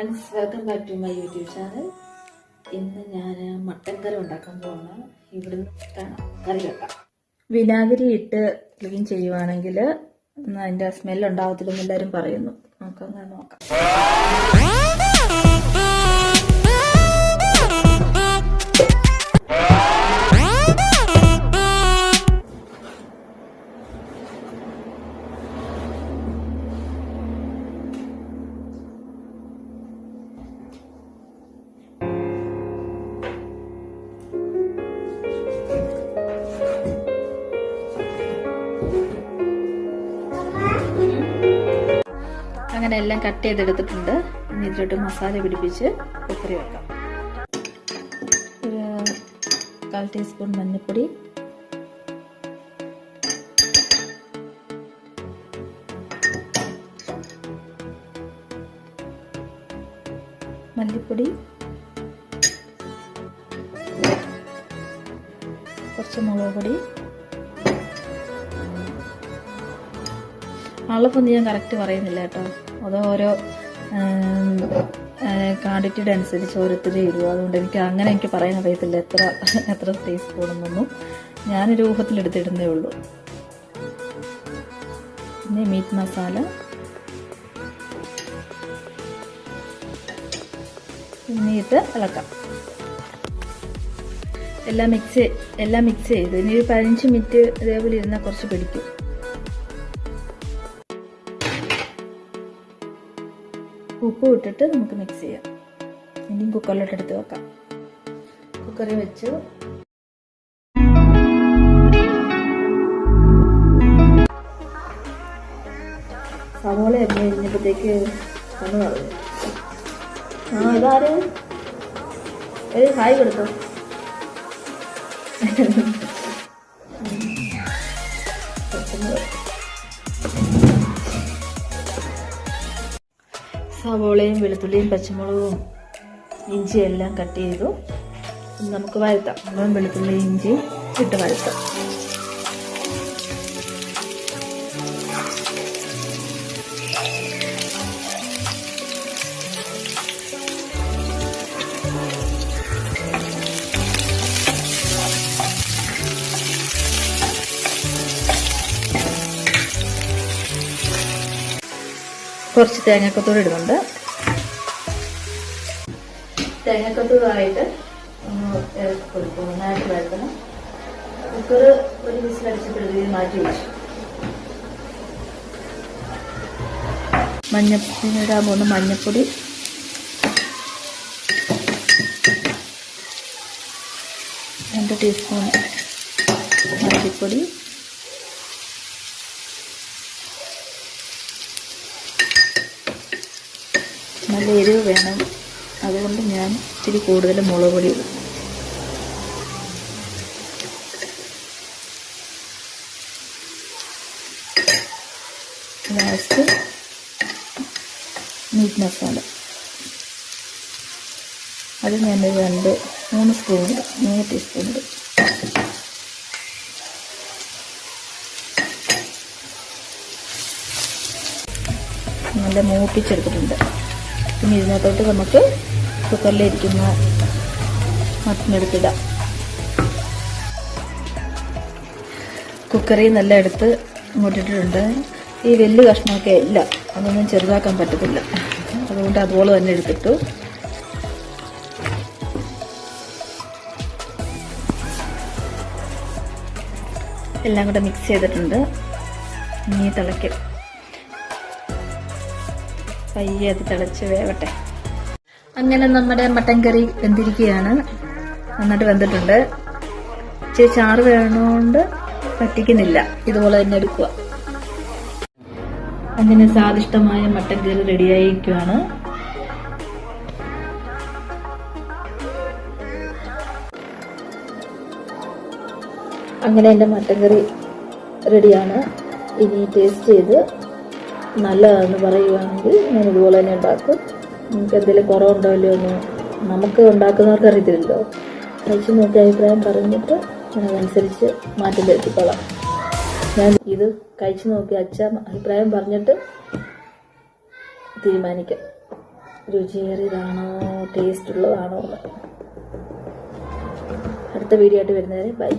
Friends welcome back to my YouTube channel ഇന്ന് ഞാൻ mutton കറി ഉണ്ടാക്കാൻ പോകുന്ന ഇവിടുന്ന് കറി വെക്കാം. വിനാഗിരി ഇട്ട് ക്ലീൻ ചെയ്യുവാണെങ്കിൽ അതിന്റെ സ്മെൽ ഉണ്ടാവത്തില്ലെന്ന് എല്ലാവരും പറയുന്നു. നമുക്കങ്ങനെ നോക്കാം. അങ്ങനെ എല്ലാം കട്ട് ചെയ്തെടുത്തിട്ടുണ്ട്. ഇനി ഇതിലോട്ട് മസാല പിടിപ്പിച്ച് കുക്കറി വെക്കാം. ഒരു കാൽ ടീസ്പൂൺ മഞ്ഞൾപ്പൊടി. മല്ലിപ്പൊടി. കുറച്ച് മുളക് പൊടി. അളവൊന്നും ഞാൻ കറക്റ്റ് പറയുന്നില്ല കേട്ടോ. അത് ഓരോ ക്വാണ്ടിറ്റിയുടെ അനുസരിച്ച് ഓരോരുത്തർ ചെയ്തു. അതുകൊണ്ട് എനിക്ക് അങ്ങനെ എനിക്ക് പറയാൻ അറിയത്തില്ല എത്ര എത്ര ടീസ്പൂൺ എന്നൊന്നും ഞാൻ രൂപത്തിലെടുത്തിടുന്നേ ഉള്ളൂ. പിന്നെ മീറ്റ് മസാല ഇത് ഇളക്കാം. എല്ലാം മിക്സ് എല്ലാം മിക്സ് ചെയ്ത്. ഇനി ഒരു പതിനഞ്ച് മിനിറ്റ് ഇതേപോലെ ഇരുന്നാൽ കുറച്ച് പിടിക്കും. ഉപ്പ് ഇട്ടിട്ട് നമുക്ക് മിക്സ് ചെയ്യാം. ഇനി കുക്കറിലോട്ട് എടുത്ത് വെക്കാം. കുക്കറിൽ വെച്ചു. സവോള അരിഞ്ഞ് കഴിഞ്ഞപ്പോഴത്തേക്ക് കണ്ണു പറഞ്ഞു ആ ഇതാര്? ഒരു ഹായ് കൊടുത്തോ. സവോളയും വെളുത്തുള്ളിയും പച്ചമുളകും ഇഞ്ചിയും എല്ലാം കട്ട് ചെയ്തു. നമുക്ക് മുളകും വെളുത്തുള്ളി ഇഞ്ചി ഇട്ട് വഴത്താം. കുറച്ച് തേങ്ങാക്കൊത്തൂടെ ഇടുന്നുണ്ട്. തേങ്ങാക്കൊത്തൂടായിട്ട് ഇറക്കി കൊടുക്കും. നന്നായിട്ട് വഴത്തണം കുക്കർ ഒരു വിസിലടിച്ചപ്പോഴത്തേക്ക് മാറ്റി വെച്ചു. പോകുന്ന മഞ്ഞപ്പൊടി. രണ്ട് ടീസ്പൂൺ മല്ലിപ്പൊടി. നല്ല എരിവ് വേണം. അതുകൊണ്ട് ഞാൻ ഇത്തിരി കൂടുതൽ മുളക് പൊടി ലാസ്റ്റ് മീറ്റ് മസാല അത് ഞാൻ രണ്ട് മൂന്ന് സ്പൂൺ മൂന്ന് ടീസ്പൂൺ നല്ല മൂപ്പിച്ചെടുത്തിട്ടുണ്ട്. പിന്നെ ഇതിനകത്തോട്ട് നമുക്ക് കുക്കറിലിരിക്കുന്ന മട്ടനെടുത്തിടാം കുക്കറിൽ നല്ല എടുത്ത് ഇങ്ങോട്ടിട്ടിട്ടുണ്ട് ഈ വലിയ കഷ്ണമൊക്കെ ഇല്ല. അതൊന്നും ചെറുതാക്കാൻ പറ്റത്തില്ല. അതുകൊണ്ട് അതുപോലെ തന്നെ എടുത്തിട്ടു. എല്ലാം കൂടെ മിക്സ് ചെയ്തിട്ടുണ്ട്. ഇനി തിളയ്ക്കും. പയ്യെ അത് തിളച്ച് വേവട്ടെ. അങ്ങനെ നമ്മുടെ മട്ടൻ കറി വെന്തിരിക്കുകയാണ്. നന്നായിട്ട് വെന്തിട്ടുണ്ട്. ഇച്ചിരി ചാറ് വേണോണ്ട് പറ്റിക്കുന്നില്ല. ഇതുപോലെ തന്നെ എടുക്കുക. അങ്ങനെ സ്വാദിഷ്ടമായ മട്ടൻ കറി റെഡിയായിരിക്കുവാണ് അങ്ങനെ എന്റെ മട്ടൻ കറി റെഡിയാണ് ഇനി ടേസ്റ്റ് ചെയ്ത് നല്ലതാണെന്ന് പറയുകയാണെങ്കിൽ ഞാൻ ഇതുപോലെ തന്നെ ഉണ്ടാക്കും. നിങ്ങൾക്ക് എന്തെങ്കിലും കുറവുണ്ടോ ഇല്ലയോ എന്ന് നമുക്ക് ഉണ്ടാക്കുന്നവർക്ക് അറിയത്തില്ലല്ലോ. കഴിച്ച് നോക്കി അഭിപ്രായം പറഞ്ഞിട്ട് ഞാൻ അതനുസരിച്ച് മാറ്റം വരുത്തിക്കോളാം. ഞാൻ ഇത് കഴിച്ചു നോക്കി അച്ഛ അഭിപ്രായം പറഞ്ഞിട്ട് തീരുമാനിക്കാം. രുചിയേറിയതാണോ ടേസ്റ്റ് ഉള്ളതാണോ അടുത്ത വീഡിയോ ആയിട്ട് വരുന്നവരെ ബൈ